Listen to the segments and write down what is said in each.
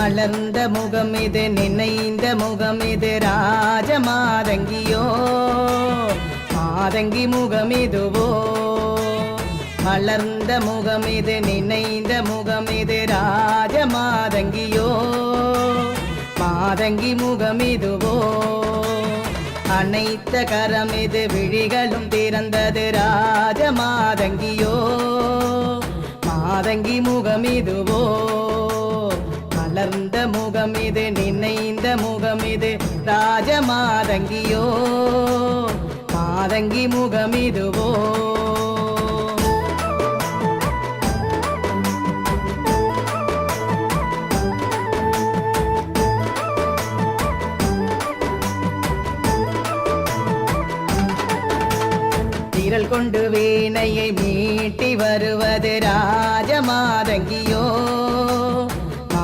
மலர்ந்த முகம் இது நினைந்த முகம் இது ராஜ மாதங்கியோ மாதங்கி முகம் இதுவோ மலர்ந்த முகம் இது நினைந்த முகம் இது ராஜ மாதங்கியோ மாதங்கி முகம் இதுவோ அனைத்த கரம் இது விழிகளும் திறந்தது ராஜ மாதங்கியோ மாதங்கி முகம் இதுவோ மலர்ந்த முகம் இது நினைந்த முகம் இது ராஜ மாதங்கியோ மாதங்கி முகம் இதுவோ திரள் கொண்டு வீணையை மீட்டி வருவது ராஜ மாதங்கியோ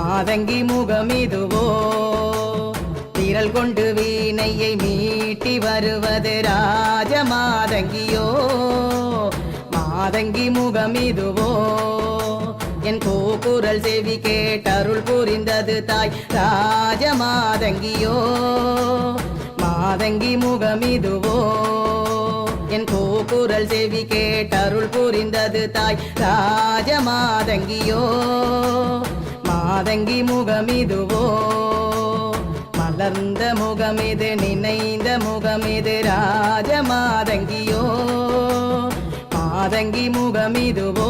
மாதங்கி முகமிதுவோ? விரல் கொண்டு வீணையை மீட்டி வருவது ராஜ மாதங்கியோ மாதங்கி முகமிதுவோ? என் கூக்குரல் செவி கேட்டருள் புரிந்தது தாய் ராஜ மாதங்கியோ மாதங்கி முகமிதுவோ? என் கூக்குரல் செவி கேட்டருள் புரிந்தது தாய் ராஜ மாதங்கியோ மாதங்கி முகமிதுவோ? மலர்ந்த முகமிது நினைந்த முகமிது ராஜ மாதங்கியோ? மாதங்கி முகமிதுவோ?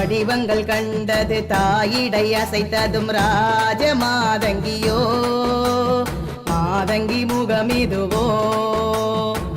வடிவங்கள் கண்டது தாயிடை அசைத்ததும் ராஜ மாதங்கியோ மாதங்கி முகமிது